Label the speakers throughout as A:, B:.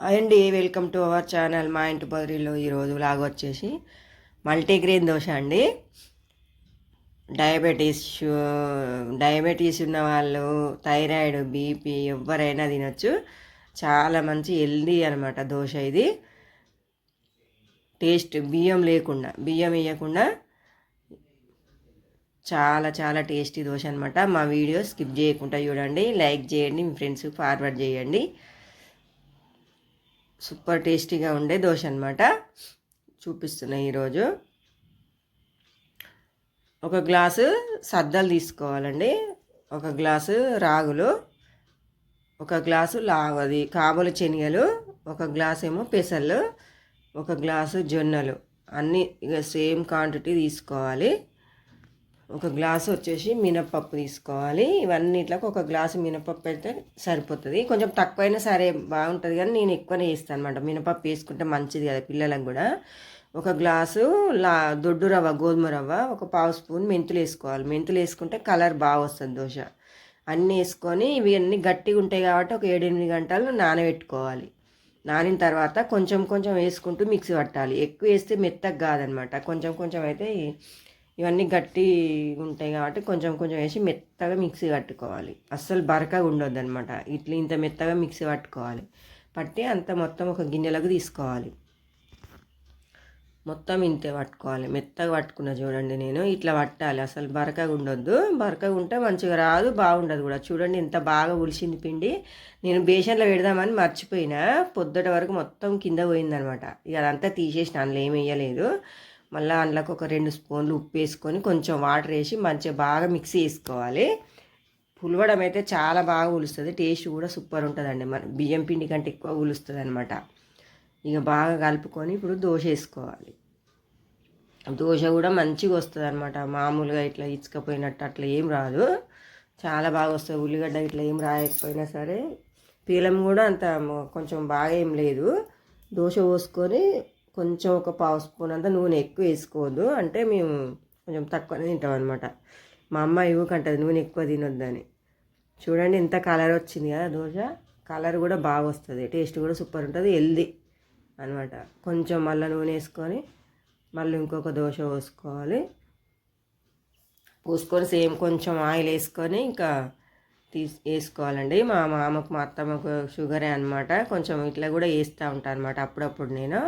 A: Hi అండి welcome to our channel మా ఇంటి బదిరీలో ఈరోజు లాగా వచ్చేసి మల్టీగ్రెయిన్ దోశ అండి. డయాబెటీస్ డయాబెటీస్ ఉన్న వాళ్ళు థైరాయిడ్ బీపీ ఎవరైనా తినొచ్చు. చాలా మంచి హెల్దీ అనమాట దోశ ఇది. టేస్ట్ బియ్యం లేకుండా బియ్యం వేయకుండా చాలా చాలా టేస్టీ దోశ అనమాట మా వీడియో స్కిప్ చేయకుండా చూడండి లైక్ చేయండి మీ ఫ్రెండ్స్కి ఫార్వర్డ్ చేయండి. సూపర్ టేస్టీగా ఉండే దోశ అనమాట చూపిస్తున్నా ఈరోజు. ఒక గ్లాసు సద్దలు తీసుకోవాలండి. ఒక గ్లాసు రాగులు ఒక గ్లాసు లావది కాబోలు శనగలు ఒక గ్లాస్ ఏమో పెసలు ఒక గ్లాసు జొన్నలు. అన్నీ ఇక సేమ్ క్వాంటిటీ తీసుకోవాలి. ఒక గ్లాసు వచ్చేసి మినపప్పు తీసుకోవాలి. ఇవన్నిట్లకు ఒక గ్లాసు మినపప్పు అయితే సరిపోతుంది. కొంచెం తక్కువైనా సరే బాగుంటుంది కానీ నేను ఎక్కువనే వేస్తాను అనమాట మినపప్పు వేసుకుంటే మంచిది కదా పిల్లలకు కూడా. ఒక గ్లాసు లా దొడ్డు రవ్వ గోధుమ రవ్వ ఒక పావు స్పూన్ మెంతులు వేసుకోవాలి. మెంతులు వేసుకుంటే కలర్ బాగా వస్తుంది దోశ. అన్నీ వేసుకొని ఇవి అన్నీ గట్టిగా ఉంటాయి కాబట్టి ఒక ఏడెనిమిది గంటలు నానబెట్టుకోవాలి. నానిన తర్వాత కొంచెం కొంచెం వేసుకుంటూ మిక్సీ పట్టాలి. ఎక్కువ వేస్తే మెత్తగా కాదనమాట కొంచెం కొంచెం అయితే ఇవన్నీ గట్టి ఉంటాయి కాబట్టి కొంచెం కొంచెం వేసి మెత్తగా మిక్సీ పట్టుకోవాలి అస్సలు బరకగా ఉండొద్దు అనమాట ఇట్లా ఇంత మెత్తగా మిక్సీ పట్టుకోవాలి పట్టి అంత మొత్తం ఒక గిన్నెలకు తీసుకోవాలి. మొత్తం ఇంతే పట్టుకోవాలి. మెత్తగా పట్టుకున్న చూడండి నేను. ఇట్లా పట్టాలి. అసలు బరకగా ఉండొద్దు. బరకగా ఉంటే మంచిగా రాదు బాగుండదు కూడా. చూడండి ఎంత బాగా ఉలిసింది పిండి. నేను బేషన్లో పెడదామని మర్చిపోయినా. పొద్దుట వరకు మొత్తం కింద పోయిందనమాట ఇక అదంతా తీసేసిన అందులో ఏమి వేయలేదు. మళ్ళీ అందులోకి ఒక రెండు స్పూన్లు ఉప్పు వేసుకొని కొంచెం వాటర్ వేసి మంచిగా బాగా మిక్సీ వేసుకోవాలి పులవడం అయితే చాలా బాగా ఉలుస్తుంది. టేస్ట్ కూడా సూపర్ ఉంటుందండి. మన బియ్యం పిండి కంటే ఎక్కువ ఉలుస్తుంది అనమాట ఇక బాగా కలుపుకొని ఇప్పుడు దోశ వేసుకోవాలి. దోశ కూడా మంచిగా వస్తుంది అనమాట మామూలుగా ఇట్లా ఇచ్చకపోయినట్టు అట్లా ఏం రాదు. చాలా బాగా వస్తుంది. ఉల్లిగడ్డ ఇట్లా ఏం రాయకపోయినా సరే పీలం కూడా అంత కొంచెం బాగా ఏం లేదు. దోశ పోసుకొని కొంచెం ఒక పావు స్పూన్ అంతా నూనె ఎక్కువ వేసుకోవద్దు. అంటే మేము కొంచెం తక్కువనే తింటాం అనమాట మా అమ్మ ఇవ్వకంటది నూనె ఎక్కువ తినొద్దని. చూడండి ఇంత కలర్ వచ్చింది కదా దోశ. కలర్ కూడా బాగా వస్తుంది. టేస్ట్ కూడా సూపర్ ఉంటుంది హెల్దీ అనమాట కొంచెం మళ్ళీ నూనె వేసుకొని మళ్ళీ ఇంకొక దోశ పోసుకోవాలి. పోసుకొని సేమ్ కొంచెం ఆయిల్ వేసుకొని ఇంకా తీసి వేసుకోవాలండి. మా మామకు మా అత్తమ్మకు షుగరే అనమాట కొంచెం ఇట్లా కూడా వేస్తూ ఉంటాను అనమాట అప్పుడప్పుడు నేను.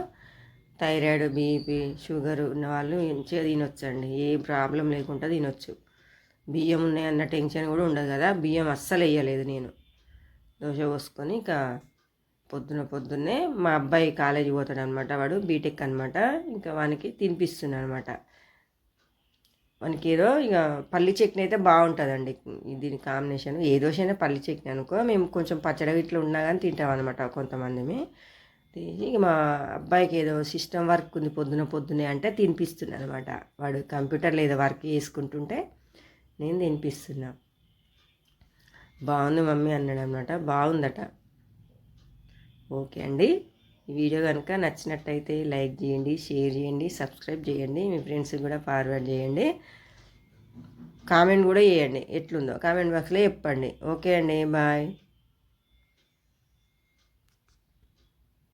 A: థైరాయిడ్ బీపీ షుగర్ ఉన్న వాళ్ళు మంచిగా తినొచ్చండి. ఏ ప్రాబ్లం లేకుండా తినొచ్చు. బియ్యం ఉన్నాయి అన్న టెన్షన్ కూడా ఉండదు కదా. బియ్యం అస్సలు వేయలేదు నేను. దోశ పోసుకొని ఇక పొద్దున పొద్దున్నే మా అబ్బాయి కాలేజీ పోతాడు అనమాట వాడు బీటెక్ అనమాట ఇంకా వానికి తినిపిస్తున్నాను అనమాట మనకి ఏదో ఇక పల్లి చట్నీ అయితే బాగుంటుందండి. దీని కాంబినేషన్ ఏ దోశ అయినా పల్లి చట్నీ అనుకో. మేము కొంచెం పచ్చడి ఇట్లా ఉన్నా కానీ తింటాం అనమాట కొంతమందిమి. తీసి ఇక మా అబ్బాయికి ఏదో సిస్టమ్ వర్క్ ఉంది పొద్దున పొద్దునే అంటే తినిపిస్తున్నాను అనమాట వాడు కంప్యూటర్లో ఏదో వర్క్ చేసుకుంటుంటే నేను తినిపిస్తున్నా. బాగుంది మమ్మీ అన్నాడు అనమాట బాగుందట. ఓకే అండి. ఈ వీడియో కనుక నచ్చినట్టయితే లైక్ చేయండి షేర్ చేయండి సబ్స్క్రైబ్ చేయండి మీ ఫ్రెండ్స్కి కూడా ఫార్వర్డ్ చేయండి. కామెంట్ కూడా చేయండి. ఎట్లుందో కామెంట్ బాక్స్లో చెప్పండి. ఓకే అండి. బాయ్.